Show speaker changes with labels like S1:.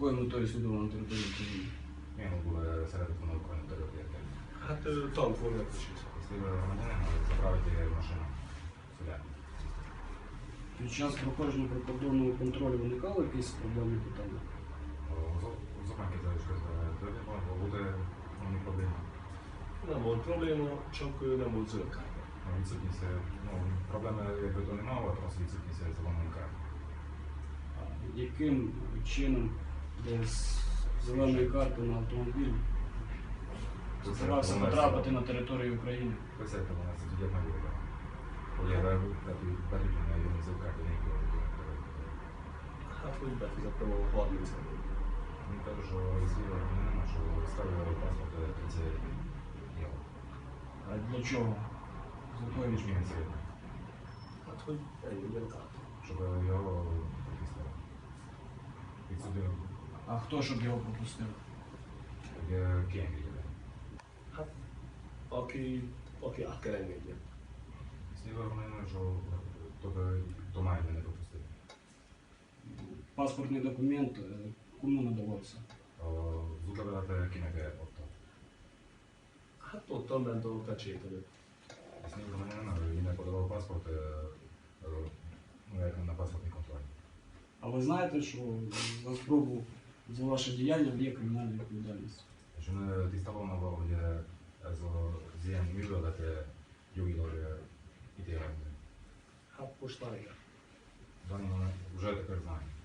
S1: метою слідували на території України?
S2: Він були середину на виконання території.
S3: Hát ö, tanfolyamatos is.
S2: Слідує громадянин, але заправити машину сюди.
S1: Під час проходження прикордонного контролю виникали якісь проблемні питання?
S2: Зупинки залишили до бо буде ну, не проблема.
S3: Ö, nem volt zöld kártya.
S2: Ну, Відсутність, е, ну, проблеми якби то немає, просто відсутність зеленої карти.
S1: Яким чином без зеленої карти на автомобіль збирався потрапити на територію України?
S2: Che ne
S3: Hát, hogy befizettem a 30 eurót.
S2: Він каже, що звіра нема, що ставили паспорт 30 євро.
S1: А для чого? З
S3: legyen kártya.
S2: щоб його пропустили. Відсюди
S1: А хто щоб його пропустив?
S2: є Кембрі.
S3: Hát, aki, aki át kell.
S2: Сліва мене, що тобто то має мене пропустити.
S1: Паспортний документ е, кому надавався?
S2: Зука дати кінеке авто.
S3: Hát ott bent a pecsét előtt.
S2: Сліва мене, він не подавав паспорт, е, е, ну, як на паспортний контроль.
S1: А ви знаєте, що за спробу за ваши деяния вне криминальной
S2: ответственности. Şunu tisztában van, hogy ez az ilyen művelete jogilag ítélendő.
S3: Hát most már igen. Zanimló, уже это как знание.